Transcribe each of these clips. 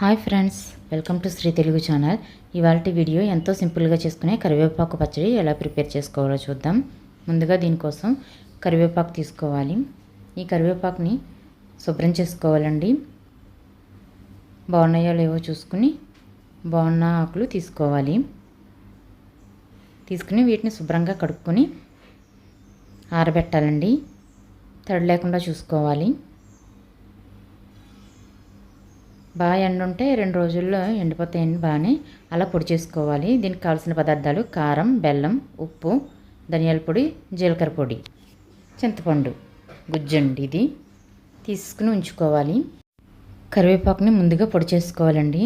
Hi friends welcome to Shri Telugu channel. ఇవాళ video ఎంతో సింపుల్గా చేసుకునే కరివేపాకు పచ్చడి ఎలా ప్రిపేర్ చేసుకోవాలో చూద్దాం. ముందుగా దీనికోసం కరివేపాకు తీసుకోవాలి. ఈ కరివేపాకుని శుభ్రం చేసుకోవాలండి. బాగున్నాయో లేవో చూసుకుని బాగున్న ఆకులు తీసుకోవాలి. తీసుకుని వీటిని శుభ్రంగా కడుక్కొని ఆరబెట్టాలండి. తడి లేకుండా చూసుకోవాలి. బాగా ఎండ ఉంటే రెండు రోజుల్లో ఎండిపోతాయండి బాగానే. అలా పొడి చేసుకోవాలి. దీనికి కావాల్సిన పదార్థాలు కారం బెల్లం ఉప్పు ధనియాల పొడి జీలకర్ర పొడి చింతపండు గుజ్జండి ఇది తీసుకుని ఉంచుకోవాలి. కరివేపాకుని ముందుగా పొడి చేసుకోవాలండి.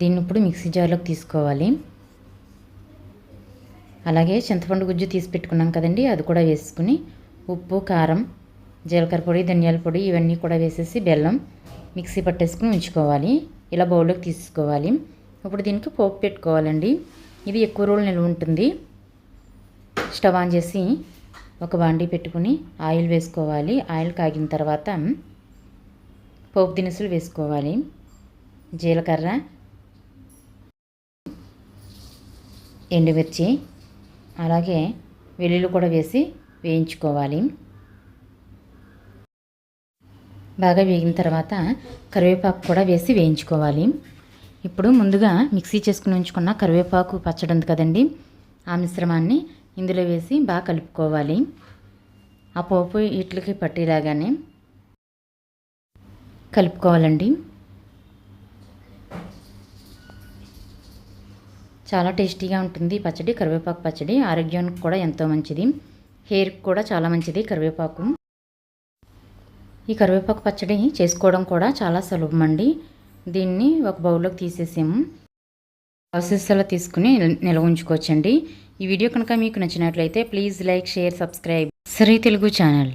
దీన్ని ఇప్పుడు మిక్సీ జార్లోకి తీసుకోవాలి. అలాగే చింతపండు గుజ్జు తీసి పెట్టుకున్నాం కదండి అది కూడా వేసుకుని ఉప్పు కారం జీలకర్ర పొడి ధనియాల పొడి ఇవన్నీ కూడా వేసేసి బెల్లం మిక్సీ పట్టేసుకుని ఉంచుకోవాలి. ఇలా బౌల్లోకి తీసుకోవాలి. ఇప్పుడు దీనికి పోపు పెట్టుకోవాలండి. ఇది ఎక్కువ రోజులు నిల్వ ఉంటుంది. స్టవ్ ఆన్ చేసి ఒక బాండీ పెట్టుకుని ఆయిల్ వేసుకోవాలి. ఆయిల్ కాగిన తర్వాత పోపు దినుసులు వేసుకోవాలి. జీలకర్ర ఎండుమిర్చి అలాగే వెల్లుల్లి కూడా వేసి వేయించుకోవాలి. బాగా వేగిన తర్వాత కరివేపాకు కూడా వేసి వేయించుకోవాలి. ఇప్పుడు ముందుగా మిక్సీ చేసుకుని ఉంచుకున్న కరివేపాకు పచ్చడి ఉంది కదండి ఆ మిశ్రమాన్ని ఇందులో వేసి బాగా కలుపుకోవాలి. ఆ పోపు ఇట్లకి పట్టేలాగానే కలుపుకోవాలండి. చాలా టేస్టీగా ఉంటుంది పచ్చడి కరివేపాకు పచ్చడి. ఆరోగ్యానికి కూడా ఎంతో మంచిది. హెయిర్కి కూడా చాలా మంచిది కరివేపాకు. ఈ కరివేపాకు పచ్చడి చేసుకోవడం కూడా చాలా సులభం అండి దీన్ని ఒక బౌల్లోకి తీసేసాము. అవశేషాలు తీసుకుని నిల్వ ఉంచుకోవచ్చండి. ఈ వీడియో కనుక మీకు నచ్చినట్లయితే please like share subscribe. Shri Telugu channel.